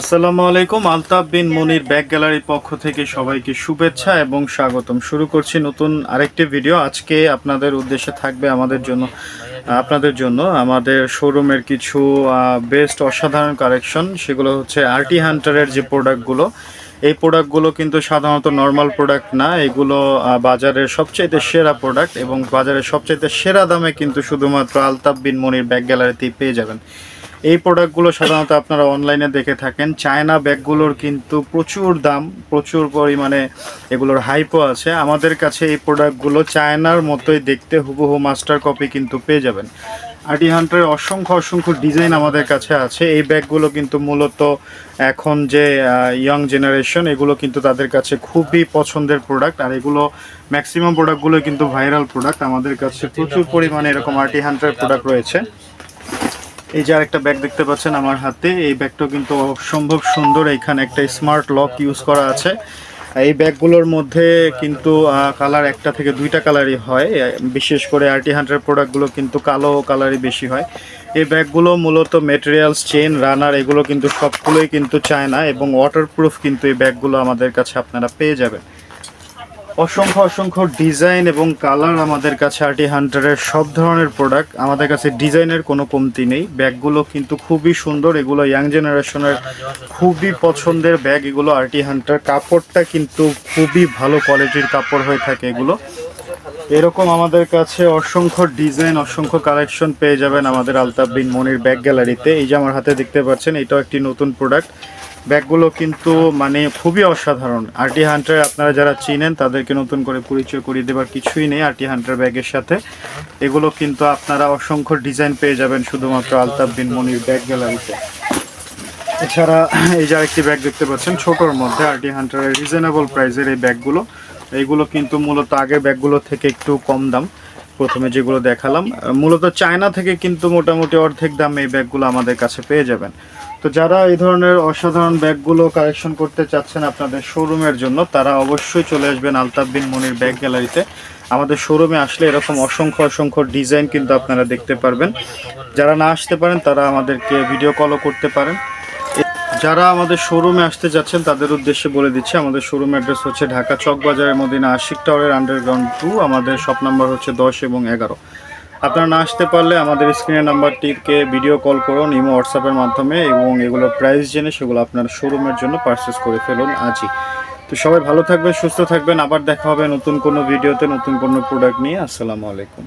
আসসালামু আলাইকুম, আলতাফ বিন মনির ব্যাক গ্যালারির পক্ষ থেকে সবাইকে শুভেচ্ছা এবং স্বাগতম। শুরু করছি নতুন আরেকটি ভিডিও। আজকে আপনাদের উদ্দেশ্যে থাকবে আমাদের জন্য, আপনাদের জন্য আমাদের শোরুমের কিছু বেস্ট অসাধারণ কালেকশন সেগুলো হচ্ছে আরটি হান্টারের যে প্রোডাক্টগুলো এই প্রোডাক্টগুলো কিন্তু সাধারণত নর্মাল প্রোডাক্ট না। এগুলো বাজারের সবচাইতে সেরা প্রোডাক্ট এবং বাজারের সবচাইতে সেরা দামে কিন্তু শুধুমাত্র আলতাফ বিন মনির ব্যাক গ্যালারিতেই পেয়ে যাবেন। এই প্রোডাক্টগুলো সাধারণত আপনারা অনলাইনে দেখে থাকেন। চায়না ব্যাগগুলোর কিন্তু প্রচুর দাম, প্রচুর পরিমাণে এগুলোর হাইপও আছে। আমাদের কাছে এই প্রোডাক্টগুলো চায়নার মতোই দেখতে হুবহু মাস্টার কপি কিন্তু পেয়ে যাবেন। আরটি হান্টারের অসংখ্য অসংখ্য ডিজাইন আমাদের কাছে আছে। এই ব্যাগগুলো কিন্তু মূলত এখন যে ইয়ং জেনারেশন এগুলো কিন্তু তাদের কাছে খুবই পছন্দের প্রোডাক্ট আর এগুলো ম্যাক্সিমাম প্রোডাক্টগুলো কিন্তু ভাইরাল প্রোডাক্ট আমাদের কাছে প্রচুর পরিমাণে এরকম আরটি হান্টারের প্রোডাক্ট রয়েছে। এই যে আরেকটা ব্যাগ দেখতে পাচ্ছেন আমার হাতে, এই ব্যাগটাও কিন্তু অসম্ভব সুন্দর। এখানে একটা স্মার্ট লক ইউজ করা আছে। এই ব্যাগগুলোর মধ্যে কিন্তু কালার একটা থেকে দুইটা কালারই হয়। বিশেষ করে আরটি হান্ড্রেড প্রোডাক্টগুলো কিন্তু কালো কালারই বেশি হয়। এই ব্যাগগুলো মূলত মেটেরিয়ালস চেন রানার এগুলো কিন্তু সবগুলোই কিন্তু চায় না এবং ওয়াটারপ্রুফ কিন্তু এই ব্যাগগুলো আমাদের কাছে আপনারা পেয়ে যাবেন। অসংখ্য অসংখ্য ডিজাইন এবং কালার আমাদের কাছে আর্টি হান্টারের সব ধরনের প্রোডাক্ট। আমাদের কাছে ডিজাইনের কোনো কমতি নেই। ব্যাগগুলো কিন্তু খুবই সুন্দর। এগুলো ইয়াং জেনারেশনের খুবই পছন্দের ব্যাগ। এগুলো আর্টি হান্টার। কাপড়টা কিন্তু খুবই ভালো কোয়ালিটির কাপড় হয়ে থাকে এগুলো। এরকম আমাদের কাছে অসংখ্য ডিজাইন, অসংখ্য কালেকশন পেয়ে যাবেন আমাদের আলতাফ বিন মনির ব্যাগ গ্যালারিতে। এই যে আমার হাতে দেখতে পাচ্ছেন, এটাও একটি নতুন প্রোডাক্ট। ব্যাগগুলো কিন্তু মানে খুবই অসাধারণ। আরটি হান্টার আপনারা যারা চিনেন, তাদেরকে নতুন করে পরিচয় করিয়ে দেবার কিছুই নেই আরটি হান্টার ব্যাগের সাথে। এগুলো কিন্তু আপনারা অসংখ্য ডিজাইন পেয়ে যাবেন শুধুমাত্র আলতাফ বিন মনির ব্যাগ গ্যালারিতে। এছাড়া এই যে আরেকটি ব্যাগ দেখতে পাচ্ছেন, ছোটোর মধ্যে আরটি হান্টারের রিজনেবল প্রাইসের এই ব্যাগগুলো। এইগুলো কিন্তু মূলত আগের ব্যাগগুলো থেকে একটু কম দাম। প্রথমে যেগুলো দেখালাম, মূলত চায়না থেকে কিন্তু মোটামুটি অর্ধেক দামে এই ব্যাগগুলো আমাদের কাছে পেয়ে যাবেন। তো যারা এই ধরনের অসাধারণ ব্যাগগুলো কালেকশন করতে চাচ্ছেন আপনাদের শোরুমের জন্য, তারা অবশ্যই চলে আসবেন আলতাফ বিন মনির ব্যাগ গ্যালারিতে আমাদের শোরুমে আসলে এরকম অসংখ্য অসংখ্য ডিজাইন কিন্তু আপনারা দেখতে পারবেন। যারা না আসতে পারেন, তারা আমাদেরকে ভিডিও কলও করতে পারেন। যারা আমাদের শোরুমে আসতে যাচ্ছেন, তাদের উদ্দেশ্যে বলে দিচ্ছি, আমাদের শোরুম অ্যাড্রেস হচ্ছে ঢাকা চক বাজারের মদিনা আশিক টাওয়ারের আন্ডারগ্রাউন্ড টু আমাদের শপ নাম্বার হচ্ছে দশ এবং এগারো। আপনারা না আসতে পারলে আমাদের স্ক্রিনের নাম্বারটিকে ভিডিও কল করুন, ইমো হোয়াটসঅ্যাপের মাধ্যমে এবং এগুলোর প্রাইস জেনে সেগুলো আপনার শোরুমের জন্য পারচেস করে ফেলুন আজই। তো সবাই ভালো থাকবেন, সুস্থ থাকবেন, আবার দেখা হবে নতুন কোনো ভিডিওতে নতুন কোনো প্রোডাক্ট নিয়ে। আসসালামু আলাইকুম।